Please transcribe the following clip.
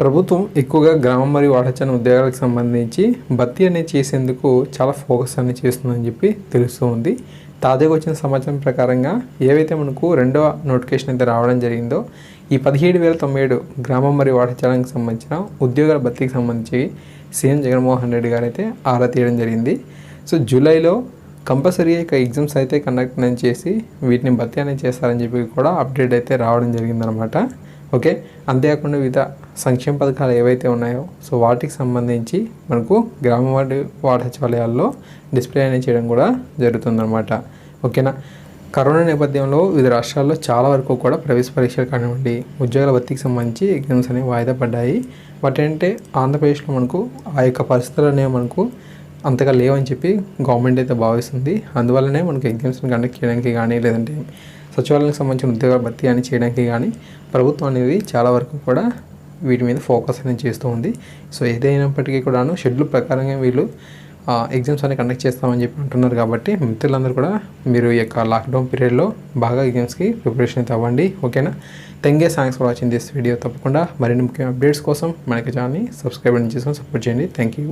ప్రభుత్వం ఎక్కువగా గ్రామం మరియు వాడచన ఉద్యోగాలకు సంబంధించి భర్తీ అనేది చేసేందుకు చాలా ఫోకస్ అనేది చేస్తుందని చెప్పి తెలుస్తూ ఉంది. తాజాగా వచ్చిన సమాచారం ప్రకారంగా ఏవైతే మనకు రెండవ నోటిఫికేషన్ అయితే రావడం జరిగిందో ఈ పదిహేడు వేల తొంభై ఏడు గ్రామం మరియు వాడచనానికి సంబంధించిన ఉద్యోగాల భర్తీకి సంబంధించి సీఎం జగన్మోహన్ రెడ్డి గారు అయితే ఆరా తీయడం జరిగింది. సో జూలైలో కంపల్సరీ ఇక ఎగ్జామ్స్ అయితే కండక్ట్ అని చేసి వీటిని భర్తీ అనేది చేస్తారని చెప్పి కూడా అప్డేట్ అయితే రావడం జరిగిందనమాట ఓకే? అంతేకాకుండా వివిధ సంక్షేమ పథకాలు ఏవైతే ఉన్నాయో సో వాటికి సంబంధించి మనకు గ్రామ వార్డు వార్డు సచివాలయాల్లో డిస్ప్లే అనేది చేయడం కూడా జరుగుతుందన్నమాట. ఓకేనా? కరోనా నేపథ్యంలో వివిధ రాష్ట్రాల్లో చాలా వరకు కూడా ప్రవేశ పరీక్షలు కానివ్వండి ఉద్యోగాల భర్తీకి సంబంధించి ఎగ్జామ్స్ అనేవి వాయిదా పడ్డాయి. బట్ ఏంటంటే ఆంధ్రప్రదేశ్లో మనకు ఆ యొక్క పరిస్థితులు అనేవి మనకు అంతగా లేవని చెప్పి గవర్నమెంట్ అయితే భావిస్తుంది. అందువల్లనే మనకు ఎగ్జామ్స్ని కండక్ట్ చేయడానికి కానీ లేదంటే సచివాలయానికి సంబంధించిన ఉద్యోగాల భర్తీ అని చేయడానికి కానీ ప్రభుత్వం అనేది చాలా వరకు కూడా వీటి మీద ఫోకస్ అనేది చేస్తూ ఉంది. సో ఏదైనప్పటికీ కూడాను షెడ్యూల్ ప్రకారంగా వీళ్ళు ఎగ్జామ్స్ అనేవి కండక్ట్ చేస్తామని చెప్పి అంటున్నారు కాబట్టి మిత్రులందరూ కూడా మీరు ఈ యొక్క లాక్డౌన్ పీరియడ్లో బాగా ఎగ్జామ్స్కి ప్రిపరేషన్ అయితే అవ్వండి ఓకేనా? Thank you thanks for watching this video. తప్పకుండా మరిన్ని ముఖ్య అప్డేట్స్ కోసం మనకి ఛానల్ని సబ్స్క్రైబ్ చేసుకొని సపోర్ట్ చేయండి. Thank you